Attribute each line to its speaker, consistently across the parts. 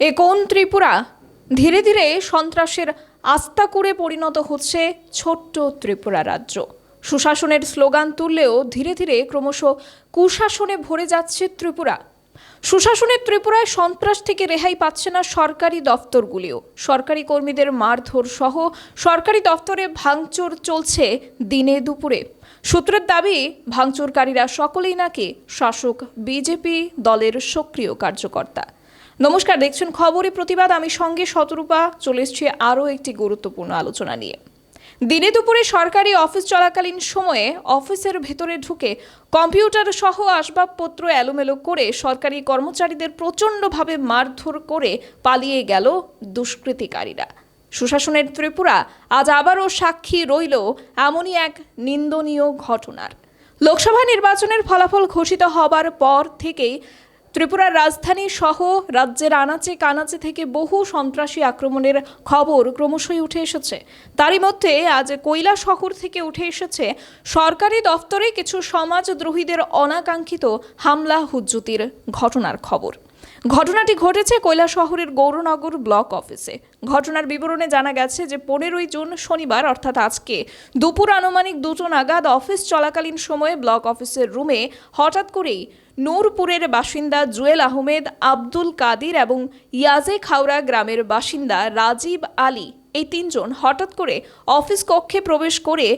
Speaker 1: এ কোন ত্রিপুরা? ধীরে ধীরে সন্ত্রাসের আস্তা করে পরিণত হচ্ছে ছোট্ট ত্রিপুরা রাজ্য। সুশাসনের স্লোগান তুললেও ধীরে ধীরে ক্রমশ কুশাসনে ভরে যাচ্ছে ত্রিপুরা। সুশাসনের ত্রিপুরায় সন্ত্রাস থেকে রেহাই পাচ্ছে না সরকারি দফতরগুলিও। সরকারি কর্মীদের মারধর সহ সরকারি দফতরে ভাঙচুর চলছে দিনে দুপুরে। সূত্রের দাবি, ভাঙচুরকারীরা সকলেই নাকি শাসক বিজেপি দলের সক্রিয় কার্যকর্তা। নমস্কার, দেখছেন খবরে প্রতিবাদ। আমি সঙ্গে শতরূপা, চলে এসেছি আরও একটি গুরুত্বপূর্ণ আলোচনা নিয়ে। দিনে দুপুরে সরকারি অফিস চলাকালীন সময়ে অফিসের ভেতরে ঢুকে কম্পিউটার সহ আসবাবপত্র এলোমেলো করে সরকারি কর্মচারীদের প্রচণ্ডভাবে মারধর করে পালিয়ে গেল দুষ্কৃতিকারীরা। সুশাসনের ত্রিপুরা আজ আবারও সাক্ষী রইল এমনই এক নিন্দনীয় ঘটনার। লোকসভা নির্বাচনের ফলাফল ঘোষিত হবার পর থেকেই ত্রিপুরার রাজধানী সহ রাজ্যের আনাচে কানাচে থেকে বহু সন্ত্রাসী আক্রমণের খবর ক্রমশই উঠে এসেছে। তারই মধ্যে আজ কৈলা শহর থেকে উঠে এসেছে সরকারি দফতরে কিছু সমাজদ্রোহীদের অনাকাঙ্ক্ষিত হামলা, হুজ্জুতির ঘটনার খবর। ঘটনাটি ঘটেছে কৈলা শহরের গৌরনগর ব্লক অফিসে। ঘটনার বিবরণে জানা গেছে যে পনেরোই জুন শনিবার, অর্থাৎ আজকে, দুপুর আনুমানিক দুটো নাগাদ অফিস চলাকালীন সময়ে ব্লক অফিসের রুমে হঠাৎ করেই নূরপুরের বাসিন্দা জুয়েল আহমেদ, আব্দুল কাদির এবং ইয়াজে খাওড়া গ্রামের বাসিন্দা রাজীব আলী এই তিনজন হঠাৎ করে অফিস কক্ষে প্রবেশ করে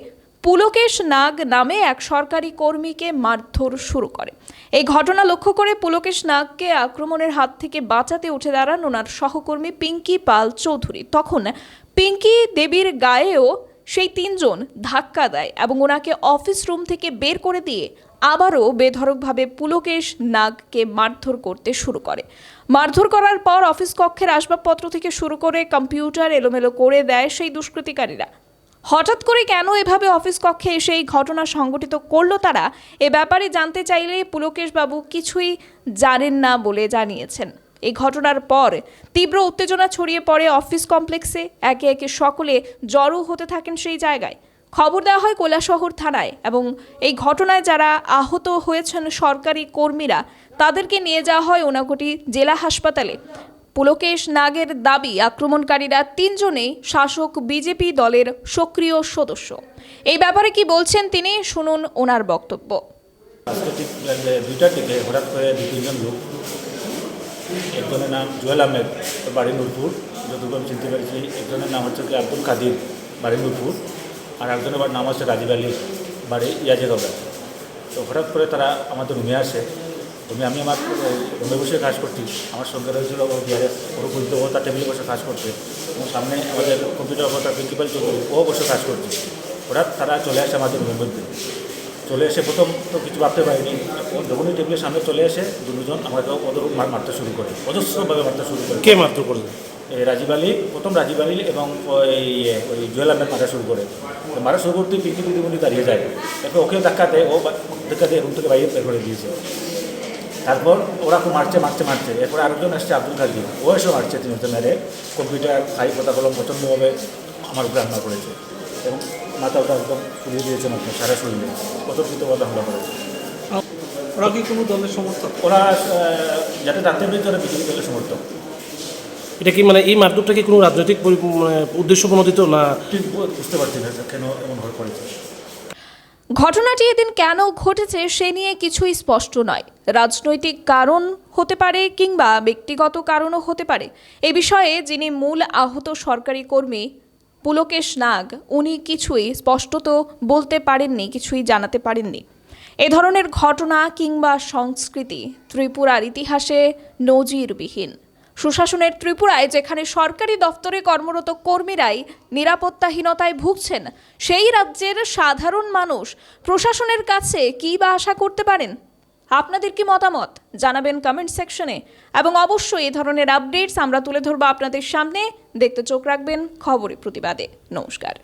Speaker 1: পুলকেশ নাগ নামে এক সরকারি কর্মীকে মারধর শুরু করে। এই ঘটনা লক্ষ্য করে পুলকেশ নাগকে আক্রমণের হাত থেকে বাঁচাতে উঠে দাঁড়ান ওনার সহকর্মী পিঙ্কি পাল চৌধুরী। তখন পিঙ্কি দেবীর গায়েও সেই তিনজন ধাক্কা দেয় এবং ওনাকে অফিস রুম থেকে বের করে দিয়ে আবারও বেধরকভাবে পুলকেশ নাগকে মারধর করতে শুরু করে। মারধর করার পর অফিস কক্ষের আসবাবপত্র থেকে শুরু করে কম্পিউটার এলোমেলো করে দেয় সেই দুষ্কৃতিকারীরা। হঠাৎ করে কেন এভাবে অফিস কক্ষে এসে এই ঘটনা সংঘটিত করল তারা, এ ব্যাপারে জানতে চাইলে পুলকেশ বাবু কিছুই জানেন না বলে জানিয়েছেন। এই ঘটনার পর তীব্র উত্তেজনা ছড়িয়ে পড়ে অফিস কমপ্লেক্সে। একে একে সকলে জড়ো হতে থাকেন সেই জায়গায়। খবর দেওয়া হয় কৈলাসহর থানায় এবং এই ঘটনায় যারা আহত হয়েছেন সরকারি কর্মীরা, তাদেরকে নিয়ে যাওয়া হয় ওনাকোটি জেলা হাসপাতালে। পুলকেশ নাগের দাবি আক্রমণকারীরা তিনজনেই শাসক বিজেপি দলের সক্রিয় সদস্য। এই ব্যাপারে কি বলছেন তিনি শুনুন ওনার বক্তব্য।
Speaker 2: আজকে ঠিক আহ, দুইটার দিকে হঠাৎ করে দু তিনজন লোক একজনের নাম জুয়েল আহমেদ বাড়ি নূরপুর আমি চিনতে পেরেছি একজনের নাম হচ্ছে আব্দুল কাদির বাড়ি আর একজনের নাম হচ্ছে রাজীব আলী বাড়ি ইয়াজেগৌড়া তো হঠাৎ করে তারা আমাদের রুমে আসে রুমে আমি আমার রুমে বসে কাজ করছি। আমার সঙ্গে রয়েছিল বিআরএস ওর ও তার টেবিলে বসে কাজ করছে। এবং সামনে আমাদের কম্পিউটার অপারেটার প্রিন্সিপাল চৌধুরী ও বসে কাজ করছে। হঠাৎ তারা চলে আসে আমাদের রুমের মধ্যে। চলে এসে প্রথম তো কিছু ভাবতে পারিনি। ও যখনই টেবিলের সামনে চলে এসে দুজন আমাকে ওদের মার মারতে শুরু করে। অজস্রভাবে মারতে শুরু করে।
Speaker 3: কে মারতে করলেন
Speaker 2: এই রাজীব আলী প্রথম রাজীব আলী এবং ওই ওই জুয়েল আহমেদ মারা শুরু করে। তো মারা শুরু করতে পিঙ্কি দিদিমণি দাঁড়িয়ে যায়। এরপর ওকেও ধাক্কাতে ও ধাক্কা দিয়ে রুম থেকে বাইরে বের করে দিয়েছে। তারপর ওরা খুব মারছে মারছে মারছে। এরপরে আরেকজন আসছে আব্দুল কাদির। ও এসে মারছে তিনজন মেরে। কম্পিউটার খাই কথা কলম প্রচণ্ডভাবে আমার উপরে হামলা করেছে। এবং মাথা ওটা একদম ফুলিয়ে দিয়েছে মাত্র সারা শরীরে। অতর্কিতভাবে হামলা করেছে।
Speaker 3: ওরা কি কোনো দলের সমর্থক?
Speaker 2: ওরা যাতে জানতে পেরেছে ওরা বিজেপি দলের সমর্থক।
Speaker 3: এটা কি মানে এই মারধরটা কি কোনো রাজনৈতিক মানে উদ্দেশ্য প্রণোদিত না?
Speaker 2: বুঝতে পারছি না কেন এমন পড়েছে।
Speaker 1: ঘটনাটি এদিন কেন ঘটেছে সে নিয়ে কিছুই স্পষ্ট নয়। রাজনৈতিক কারণ হতে পারে কিংবা ব্যক্তিগত কারণও হতে পারে। এ বিষয়ে যিনি মূল আহত সরকারি কর্মী পুলকেশ নাগ, উনি কিছুই স্পষ্টত বলতে পারেননি, কিছুই জানাতে পারেননি। এ ধরনের ঘটনা কিংবা সংস্কৃতি ত্রিপুরার ইতিহাসে নজিরবিহীন। সুশাসনের ত্রিপুরায় যেখানে সরকারি দপ্তরে কর্মরত কর্মীরাই নিরাপত্তাহীনতায় ভুগছেন, সেই রাজ্যের সাধারণ মানুষ প্রশাসনের কাছে কী বা আশা করতে পারেন? আপনাদের কি মতামত? জানাবেন কমেন্ট সেকশনে এবং অবশ্যই এ ধরনের আপডেটস আমরা তুলে ধরবো আপনাদের সামনে। দেখতে চোখ রাখবেন। খবরে প্রতিবাদে। নমস্কার।